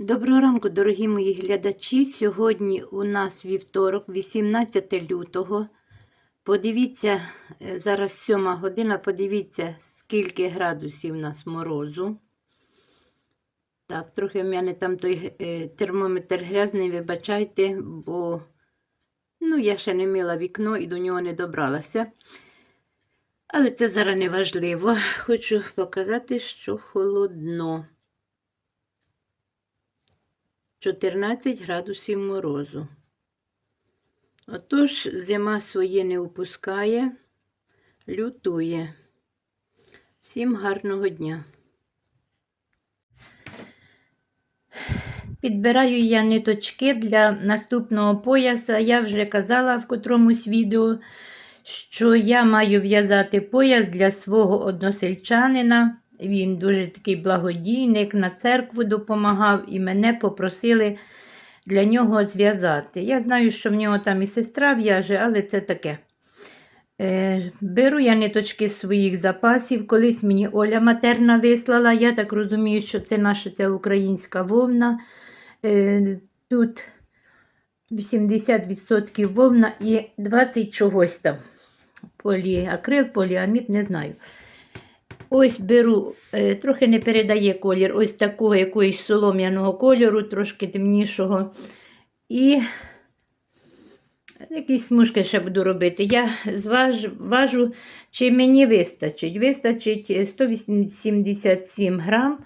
Доброго ранку, дорогі мої глядачі. Сьогодні у нас вівторок, 18 лютого. Подивіться, е, зараз 7 година, подивіться, скільки градусів у нас морозу. Так, трохи в мене там той е, термометр грязний, вибачайте, бо ну, я ще не мила вікно і до нього не добралася. Але це зараз не важливо. Хочу показати, що холодно. 14 градусів морозу. Отож, зима своє не упускає, лютує. Всім гарного дня. Підбираю я ниточки для наступного пояса. Я вже казала в котромусь відео, що я маю в'язати пояс для свого односельчанина. Він дуже такий благодійник, на церкву допомагав і мене попросили для нього зв'язати. Я знаю, що в нього там і сестра в'яже, але це таке. Е, беру я ниточки своїх запасів. Колись мені Оля матерна вислала. Я так розумію, що це наша ця українська вовна. Е, тут 80% вовна і 20 чогось там. Поліакрил, поліамід, не знаю. Ось беру, е, трохи не передає колір, ось такого якогось солом'яного кольору, трошки темнішого. І якісь смужки ще буду робити. Я зважу, важу, чи мені вистачить. Вистачить 187 грам.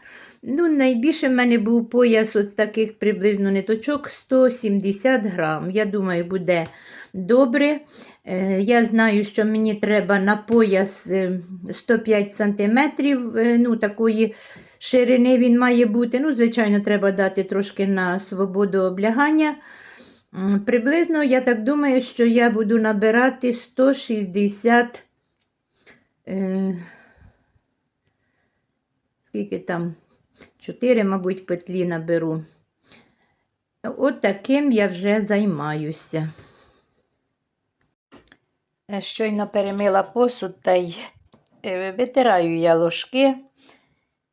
Ну, найбільше в мене був пояс ось таких приблизно ниточок 170 грам. Я думаю, буде добре. Е, Я знаю, що мені треба на пояс е, 105 см. Ну, такої ширини він має бути. Ну, Звичайно, треба дати трошки на свободу облягання. Приблизно, я так думаю, що я буду набирати 160. Е, скільки там? 4, мабуть, петлі наберу. От таким я вже займаюся. Е, Щойно перемила посуд та й е, витираю я ложки.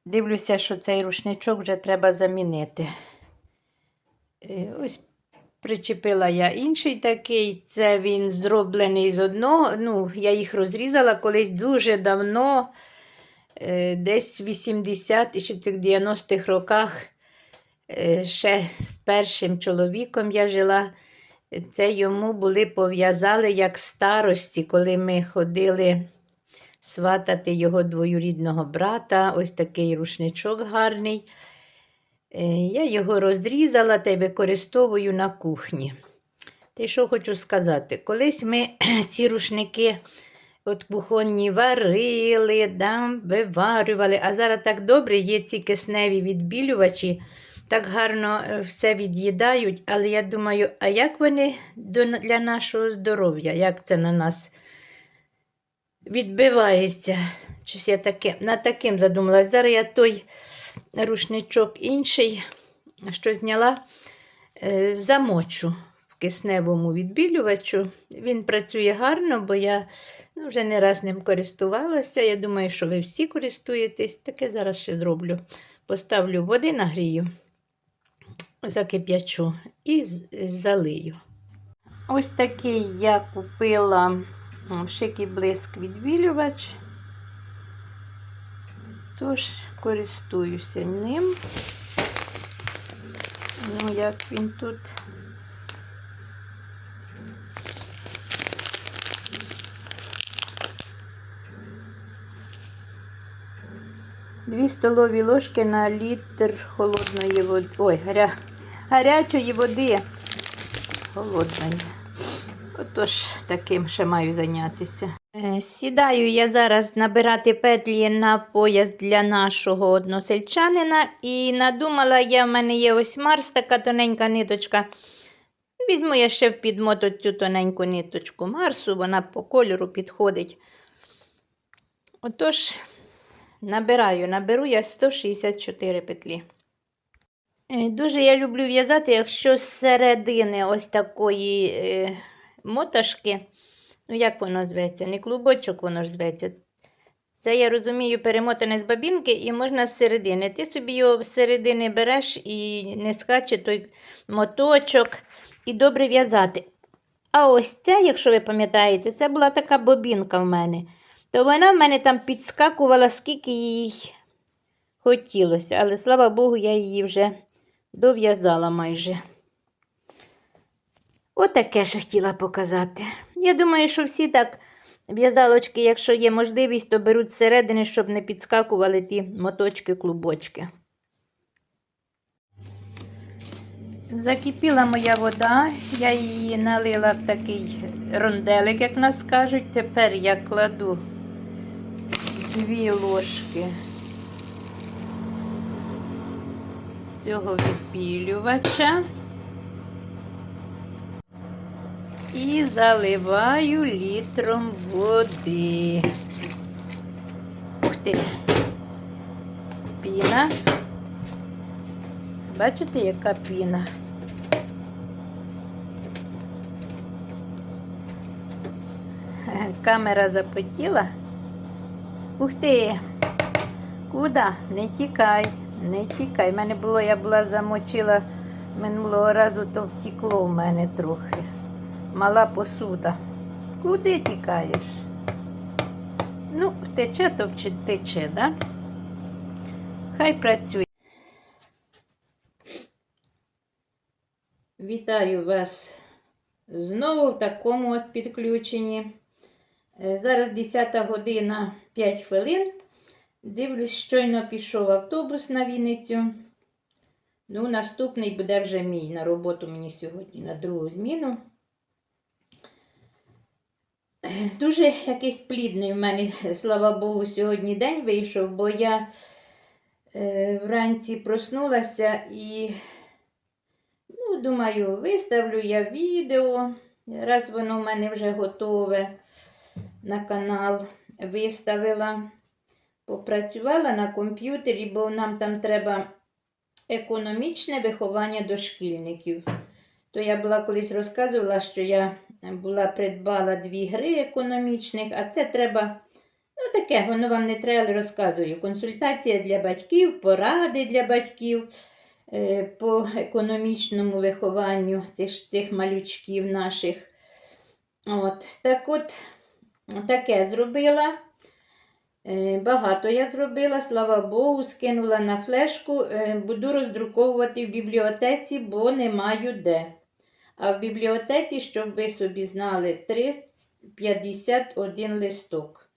Дивлюся, що цей рушничок вже треба замінити. Е, Ось причепила я інший такий. Це він зроблений з одного. Ну, я їх розрізала колись дуже давно, десь в 80 чи 90-х роках. Ще з першим чоловіком я жила. Це йому були пов'язали як старості, коли ми ходили сватати його двоюрідного брата. Ось такий рушничок гарний. Е, Я його розрізала та й використовую на кухні. Та що хочу сказати, колись ми ці рушники от кухонні варили, да, виварювали, а зараз так добре є ці кисневі відбілювачі, так гарно е, все від'їдають, але я думаю, а як вони для нашого здоров'я, як це на нас відбивається? Щось я таке, над таким задумалась. Зараз я той рушничок інший, що зняла, е, замочу в кисневому відбілювачу. Він працює гарно, бо я ну, вже не раз ним користувалася. Я думаю, що ви всі користуєтесь. Таке зараз ще зроблю. Поставлю води нагрію, закип'ячу і залию. Ось такий я купила в шик блиск відбілювач. Тож користуюся ним. Ну, як він тут. Дві столові ложки на літр холодної води. Ой, гаря... гарячої води. Холодної. Отож, таким ще маю зайнятися. Е, Сідаю я зараз набирати петлі на пояс для нашого односельчанина. І надумала я, в мене є ось Марс, така тоненька ниточка. Візьму я ще в підмот цю тоненьку ниточку Марсу, вона по кольору підходить. Отож, набираю, наберу я 164 петлі. Е, Дуже я люблю в'язати, якщо з середини ось такої е, моташки, ну як воно зветься, не клубочок воно ж зветься. Це я розумію, перемотане з бабінки і можна з середини. Ти собі його з середини береш і не скаче той моточок, і добре в'язати. А ось це, якщо ви пам'ятаєте, це була така бобінка в мене. То вона в мене там підскакувала, скільки їй хотілося. Але слава Богу, я її вже дов'язала майже. Отаке ж хотіла показати. Я думаю, що всі так в'язалочки, якщо є можливість, то беруть зсередини, щоб не підскакували ті моточки-клубочки. Закипіла моя вода, я її налила в такий ронделик, як нас кажуть. Тепер я кладу дві ложки цього відбілювача і заливаю літром води. Ух ти, піна. Бачите, яка піна? Камера запотіла. Ух ти! Куда? Не тікай, не тікай. У мене було, я була замочила минулого разу, то втекло в мене трохи. Мала посуда. Куди тікаєш? Ну, тече, то тече, да? Хай працює. Вітаю вас знову в такому от підключенні. Е, Зараз 10 година 5 хвилин. Дивлюсь, щойно пішов автобус на Вінницю. Ну, наступний буде вже мій на роботу мені сьогодні на другу зміну. Дуже якийсь плідний в мене, слава Богу, сьогодні день вийшов, бо я е, вранці проснулася і Ну, думаю, виставлю я відео, раз воно в мене вже готове на канал. Виставила, попрацювала на комп'ютері, бо нам там треба економічне виховання дошкільників. То я була колись розказувала, що я була придбала дві гри економічних, а це треба. Ну, таке, воно вам не треба, але розказую. Консультація для батьків, поради для батьків е, по економічному вихованню цих, цих малючків наших. От, так от, таке зробила. Е, Багато я зробила, слава Богу, скинула на флешку. Е, Буду роздруковувати в бібліотеці, бо не маю де. А в бібліотеці, щоб ви собі знали, 351 листок.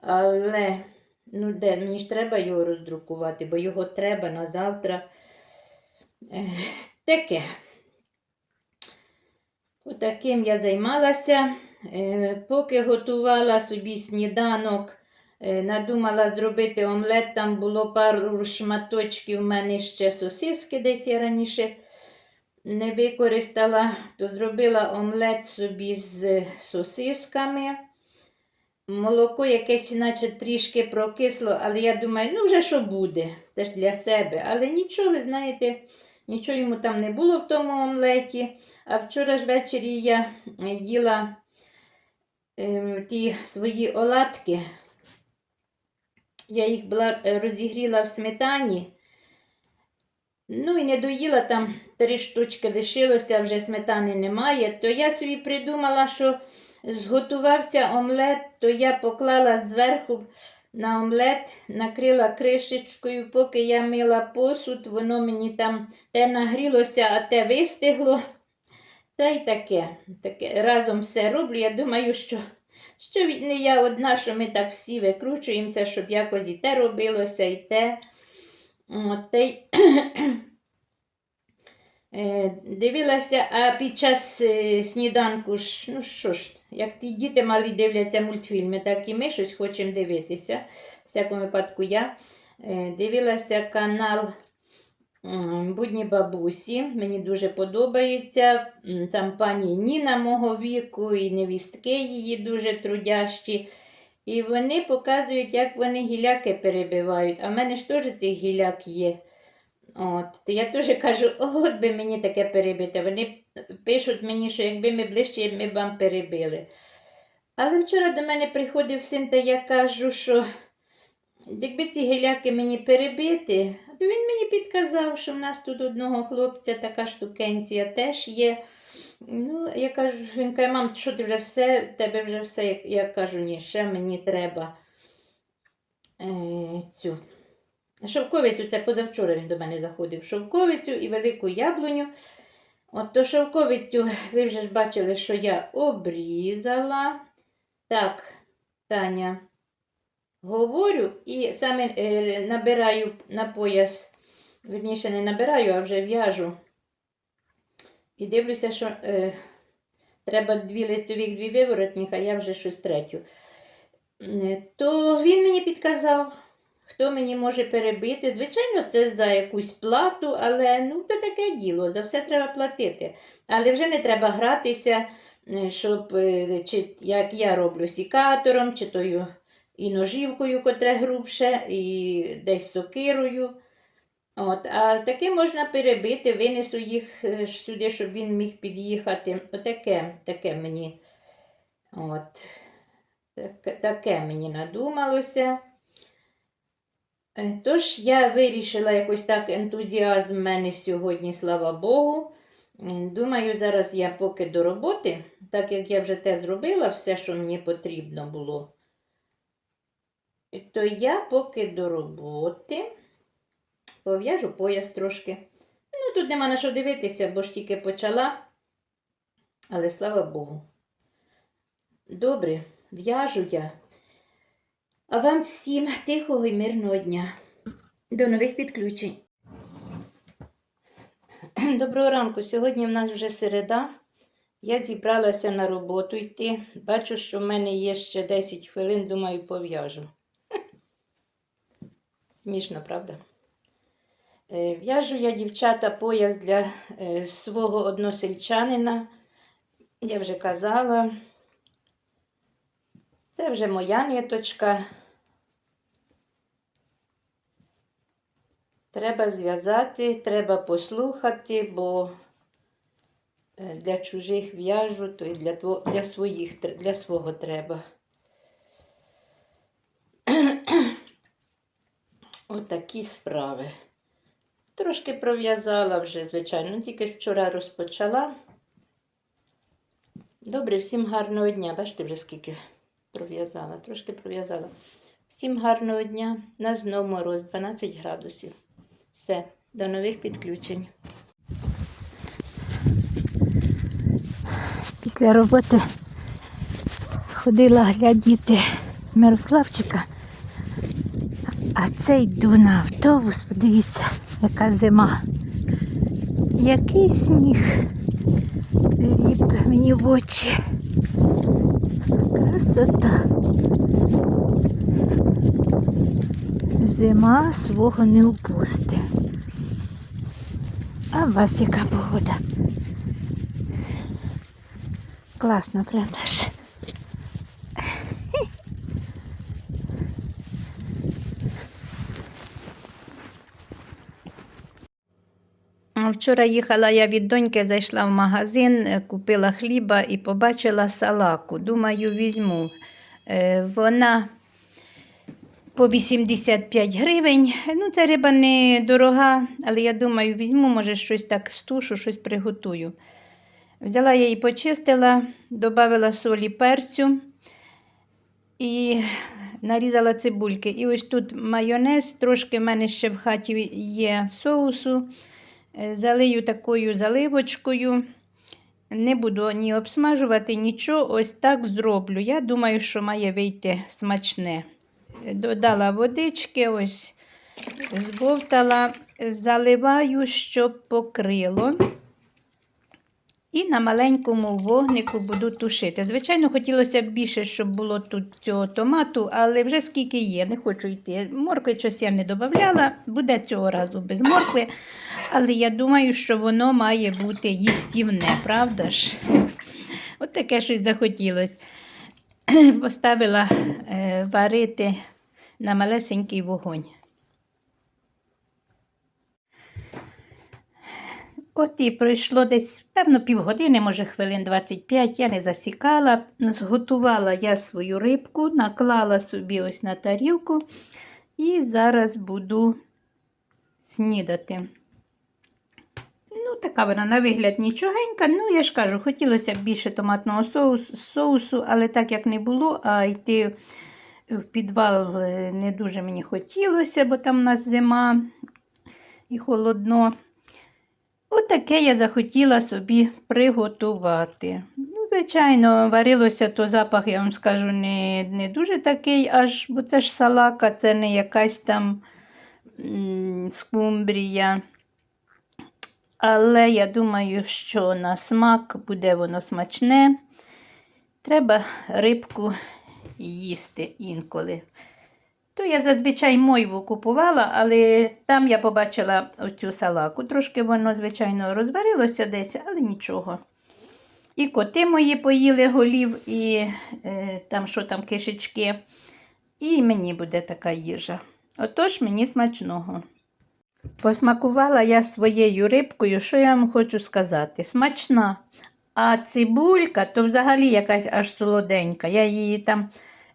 Але, ну де, мені ж треба його роздрукувати, бо його треба на завтра. Е, Таке. Отаким я займалася. Поки готувала собі сніданок, надумала зробити омлет. Там було пару шматочків в мене ще сосиски, десь я раніше не використала, то зробила омлет собі з сосисками. Молоко якесь, наче трішки прокисло, але я думаю, ну вже що буде, теж для себе. Але нічого, ви знаєте, нічого йому там не було в тому омлеті. А вчора ж ввечері я їла е, ті свої оладки. Я їх е, розігріла в сметані. Ну і не доїла там три штучки лишилося, вже сметани немає. То я собі придумала, що зготувався омлет, то я поклала зверху на омлет, накрила кришечкою, поки я мила посуд, воно мені там те нагрілося, а те вистигло. Та й таке. таке. Разом все роблю. Я думаю, що, що не я одна, що ми так всі викручуємося, щоб якось і те робилося, і те. От, та Е, Дивилася, а під час е, сніданку ж, ну що ж, як ті діти малі дивляться мультфільми, так і ми щось хочемо дивитися. В всякому випадку я е, дивилася канал Будні бабусі. Мені дуже подобається. Там пані Ніна мого віку і невістки її дуже трудящі. І вони показують, як вони гіляки перебивають. А в мене ж теж цих гіляк є. От, то я теж кажу, от би мені таке перебити. Вони пишуть мені, що якби ми ближче, ми б вам перебили. Але вчора до мене приходив син, та я кажу, що якби ці геляки мені перебити, він мені підказав, що в нас тут одного хлопця така штукенція теж є. Ну, я кажу, він каже, мам, що ти вже все, тебе вже все. Я кажу, ні, ще мені треба е, цю шовковицю, це позавчора він до мене заходив, шовковицю і велику яблуню. От то шовковицю, ви вже ж бачили, що я обрізала. Так, Таня, говорю і саме е, набираю на пояс, верніше не набираю, а вже в'яжу. І дивлюся, що е, треба дві лицевих, дві виворотних, а я вже щось третю. Е, То він мені підказав, хто мені може перебити. Звичайно, це за якусь плату, але ну, це таке діло, за все треба платити. Але вже не треба гратися, е, щоб чи як я роблю сікатором, чи тою і ножівкою, котре грубше, і десь сокирою. От, а таке можна перебити, винесу їх е, сюди, щоб він міг під'їхати. Отаке, таке мені. От. Таке, таке мені надумалося. Е, Тож я вирішила якось так ентузіазм в мене сьогодні, слава Богу. Е, Думаю, зараз я поки до роботи, так як я вже те зробила, все, що мені потрібно було, то я поки до роботи пов'яжу пояс трошки. Ну, тут нема на що дивитися, бо ж тільки почала. Але слава Богу. Добре, в'яжу я. А вам всім тихого і мирного дня. До нових підключень. Доброго ранку. Сьогодні в нас вже середа. Я зібралася на роботу йти. Бачу, що в мене є ще 10 хвилин, думаю, пов'яжу. Смішно, правда? Е, В'яжу я, дівчата, пояс для е, свого односельчанина. Я вже казала. Це вже моя ниточка. Треба зв'язати, треба послухати, бо е, для чужих в'яжу, то і для, для, своїх, для свого треба. Отакі справи. Трошки пров'язала вже, звичайно, тільки вчора розпочала. Добре, всім гарного дня. Бачите, вже скільки пров'язала, трошки пров'язала. Всім гарного дня. На знов мороз 12 градусів. Все, до нових підключень. Після роботи ходила глядіти Мирославчика. А це йду на автобус, подивіться, яка зима. Який сніг ліп мені в очі. Красота. Зима свого не упусти. А у вас яка погода? Класно, правда ж? А Вчора їхала я від доньки, зайшла в магазин, е, купила хліба і побачила салаку. Думаю, візьму. Е, Вона по 85 гривень. Ну, ця риба не дорога, але я думаю, візьму, може, щось так стушу, щось приготую. Взяла я її, почистила, додала солі перцю і нарізала цибульки. І ось тут майонез, трошки в мене ще в хаті є соусу. Е, Залию такою заливочкою. Не буду ні обсмажувати, нічого. Ось так зроблю. Я думаю, що має вийти смачне. Е, Додала водички, ось збовтала, заливаю, щоб покрило. І на маленькому вогнику буду тушити. Звичайно, хотілося б більше, щоб було тут цього томату, але вже скільки є, не хочу йти. Моркви щось я не додавала, буде цього разу без моркви. Але я думаю, що воно має бути їстівне, правда ж? От таке щось захотілося. Поставила е, варити на малесенький вогонь. От і пройшло десь, певно, півгодини, може хвилин 25, я не засікала. Зготувала я свою рибку, наклала собі ось на тарілку і зараз буду снідати. Ну, така вона на вигляд нічогенька. Ну, я ж кажу, хотілося б більше томатного соусу, але так як не було, а йти в підвал е, не дуже мені хотілося, бо там у нас зима і холодно. Отаке я захотіла собі приготувати. Ну, звичайно, варилося, то запах, я вам скажу, не, не дуже такий, аж, бо це ж салака, це не якась там скумбрія. Але я думаю, що на смак буде воно смачне. Треба рибку їсти інколи. То я зазвичай мойву купувала, але там я побачила оцю салаку. Трошки воно, звичайно, розварилося десь, але нічого. І коти мої поїли голів, і е, там що там кишечки. І мені буде така їжа. Отож, мені смачного. Посмакувала я своєю рибкою, що я вам хочу сказати? Смачна. А цибулька то взагалі якась аж солоденька. Я її там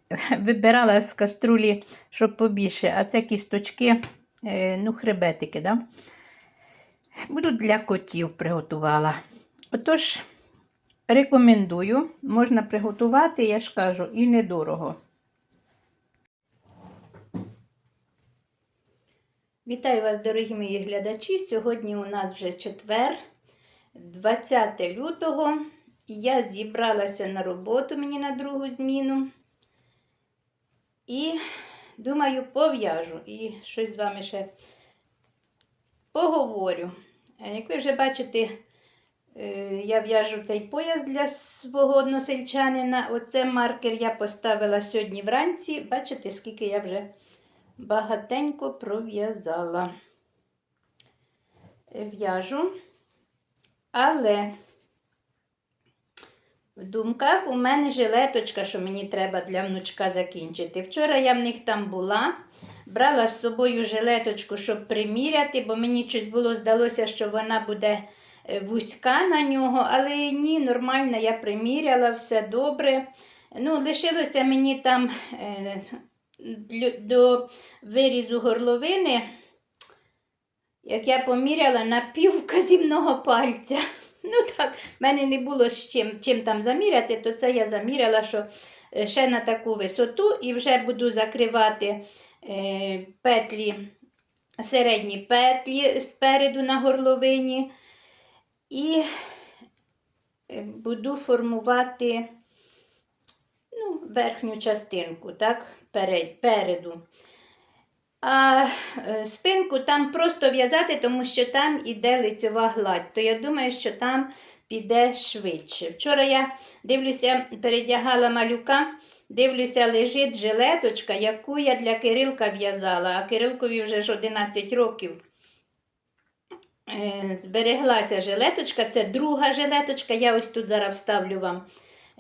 вибирала з каструлі, щоб побільше, а це кісточки, е, ну, хребетики, да? Буду для котів приготувала. Отож, рекомендую, можна приготувати, я ж кажу, і недорого. Вітаю вас, дорогі мої глядачі. Сьогодні у нас вже четвер, 20 лютого, і я зібралася на роботу мені на другу зміну. І думаю, пов'яжу і щось з вами ще поговорю. Е, Як ви вже бачите, е, я в'яжу цей пояс для свого односельчанина. Оце маркер я поставила сьогодні вранці. Бачите, скільки я вже багатенько пров'язала. Е, В'яжу, але в думках у мене жилеточка, що мені треба для внучка закінчити. Вчора я в них там була, брала з собою жилеточку, щоб приміряти, бо мені щось було здалося, що вона буде е, вузька на нього, але ні, нормально, я приміряла, все добре. Ну, Лишилося мені там е, до вирізу горловини, як я поміряла на півказівного пальця. Ну так, в мене не було з чим, чим там заміряти, то це я заміряла, що е, ще на таку висоту і вже буду закривати е, петлі, середні петлі спереду на горловині. І е, буду формувати ну, верхню частинку, так, перед, переду. А е, спинку там просто в'язати, тому що там іде лицьова гладь. То я думаю, що там піде швидше. Вчора я дивлюся, передягала малюка, дивлюся, лежить жилеточка, яку я для Кирилка в'язала, а Кирилкові вже ж 11 років. Е, Збереглася жилеточка, це друга жилеточка. Я ось тут зараз вставлю вам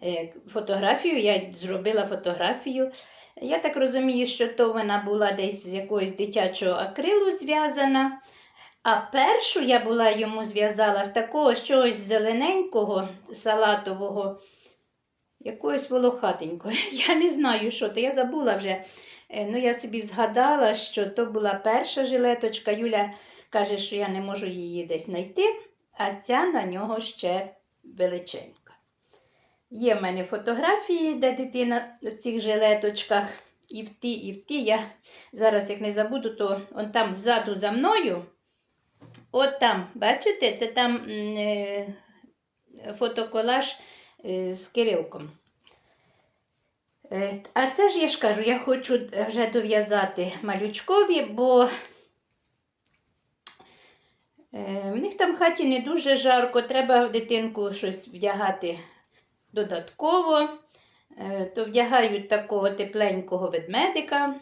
е, фотографію. Я зробила фотографію. Я так розумію, що то вона була десь з якогось дитячого акрилу зв'язана. А першу я була йому зв'язала з такого чогось зелененького, салатового, якогось волохатенького. Я не знаю, що то. Я забула вже. Е, Ну, я собі згадала, що то була перша жилеточка. Юля каже, що я не можу її десь знайти, а ця на нього ще величенька. Є в мене фотографії, де дитина в цих жилеточках і в ті, і в ті. Я зараз, як не забуду, то он там ззаду за мною. От там, бачите, це там е, фотоколаж е, з Кирилком. Е, А це ж я ж кажу, я хочу вже дов'язати малючкові, бо е, в них там в хаті не дуже жарко, треба в дитинку щось вдягати додатково. Е, То вдягають такого тепленького ведмедика,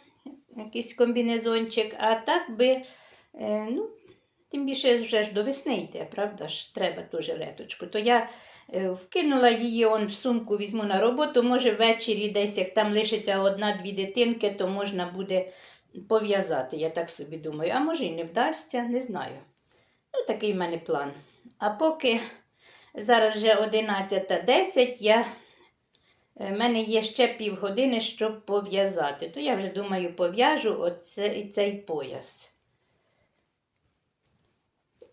якийсь комбінезончик, а так би, е, ну, тим більше вже ж до весни йде, правда ж, треба ту жилеточку. То я е, вкинула її он в сумку, візьму на роботу, може ввечері десь, як там лишиться одна-дві дитинки, то можна буде пов'язати, я так собі думаю. А може і не вдасться, не знаю. Ну, такий в мене план. А поки зараз вже 11.10, я в мене є ще півгодини, щоб пов'язати. То я вже думаю, пов'яжу оце, і цей пояс.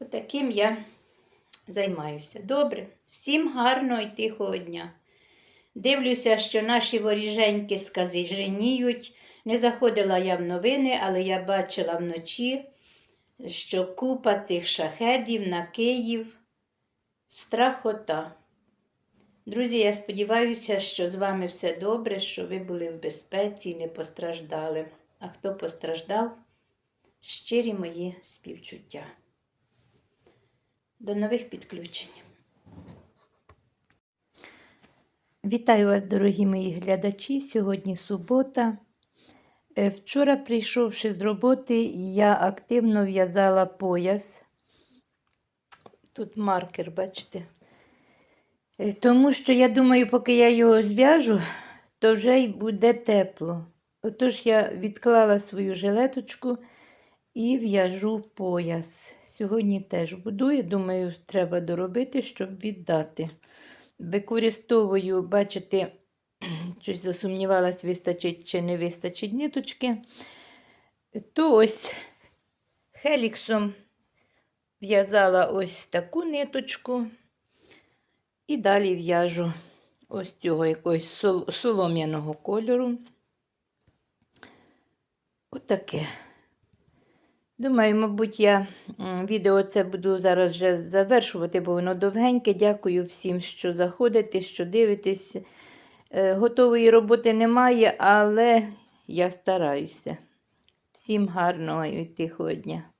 Отаким я займаюся. Добре. Всім гарного і тихого дня. Дивлюся, що наші воріженьки сказиженіють. Не заходила я в новини, але я бачила вночі, що купа цих шахедів на Київ страхота. Друзі, я сподіваюся, що з вами все добре, що ви були в безпеці і не постраждали. А хто постраждав, щирі мої співчуття. До нових підключень. Вітаю вас, дорогі мої глядачі. Сьогодні субота. Е, Вчора, прийшовши з роботи, я активно в'язала пояс. Тут маркер, бачите. Е, Тому що я думаю, поки я його зв'яжу, то вже й буде тепло. Отож я відклала свою жилеточку і в'яжу пояс. Сьогодні теж буду, я думаю, треба доробити, щоб віддати. Використовую, бачите, щось засумнівалась, вистачить чи не вистачить ниточки. То ось хеліксом в'язала ось таку ниточку. І далі в'яжу ось цього якогось сол- солом'яного кольору. Отаке. Думаю, мабуть, я відео це буду зараз вже завершувати, бо воно довгеньке. Дякую всім, що заходите, що дивитесь. Е, Готової роботи немає, але я стараюся. Всім гарного і тихого дня.